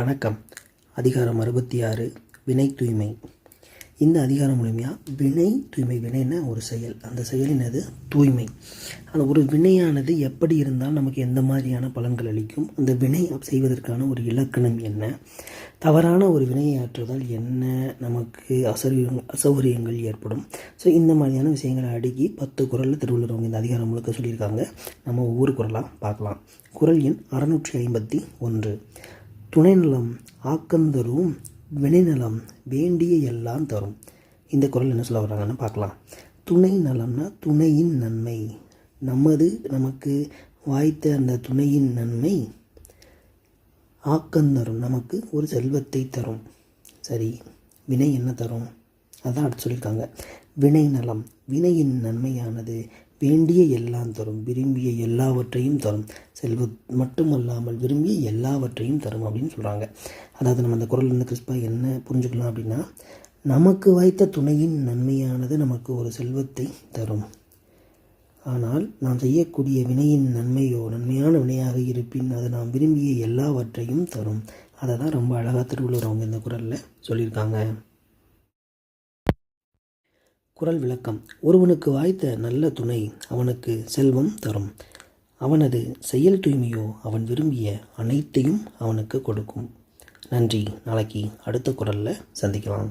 வணக்கம். அதிகாரம் அறுபத்தி ஆறு வினை தூய்மை. இந்த அதிகாரம் மூலிமையாக வினை தூய்மை வினைன்னா ஒரு செயல். அந்த செயலின் அது தூய்மை. அந்த ஒரு வினையானது எப்படி இருந்தால் நமக்கு எந்த மாதிரியான பலன்கள் அளிக்கும்? அந்த வினை செய்வதற்கான ஒரு இலக்கணம் என்ன? தவறான ஒரு வினையை ஆற்றுவதால் என்ன நமக்கு அசௌகரியங்கள் அசௌகரியங்கள் ஏற்படும்? ஸோ இந்த மாதிரியான விஷயங்களை அடுக்கி பத்து குரலில் திருவள்ளுவர் அவங்க இந்த அதிகாரம் முழுக்க சொல்லியிருக்காங்க. நம்ம ஒவ்வொரு குரலாக பார்க்கலாம். குரல் எண் அறுநூற்றி ஐம்பத்தி ஒன்று. துணைநலம் ஆக்கந்தரும் வினைநலம் வேண்டிய எல்லாம் தரும். இந்த குரல் என்ன சொல்ல வர்றாங்கன்னு பார்க்கலாம். துணை நலம்னா துணையின் நன்மை. நமது நமக்கு வாய்த்த அந்த துணையின் நன்மை ஆக்கந்தரும் நமக்கு ஒரு செல்வத்தை தரும். சரி வினை என்ன தரும்? அதான் அடுத்து சொல்லியிருக்காங்க. வினை நலம் வினையின் நன்மையானது வேண்டிய எல்லாம் தரும் விரும்பிய எல்லாவற்றையும் தரும். செல்வ மட்டுமல்லாமல் விரும்பிய எல்லாவற்றையும் தரும் அப்படின்னு சொல்கிறாங்க அதாவது நம்ம அந்த குரல் வந்து கிறிஸ்பாக என்ன புரிஞ்சுக்கலாம் அப்படின்னா நமக்கு வாய்த்த துணையின் நன்மையானது நமக்கு ஒரு செல்வத்தை தரும். ஆனால் நாம் செய்யக்கூடிய வினையின் நன்மையோ நன்மையான வினையாக இருப்பின் அது நாம் விரும்பிய எல்லாவற்றையும் தரும். அதை தான் ரொம்ப அழகாக திருவள்ளுவர் அவங்க இந்த குரலில் சொல்லியிருக்காங்க. குரல் விளக்கம். ஒருவனுக்கு வாய்த்த நல்ல துணை அவனுக்கு செல்வம் தரும். அவனது செயல் தூய்மையோ அவன் விரும்பிய அனைத்தையும் அவனுக்கு கொடுக்கும். நன்றி. நாளைக்கு அடுத்த குரலில் சந்திக்கலாம்.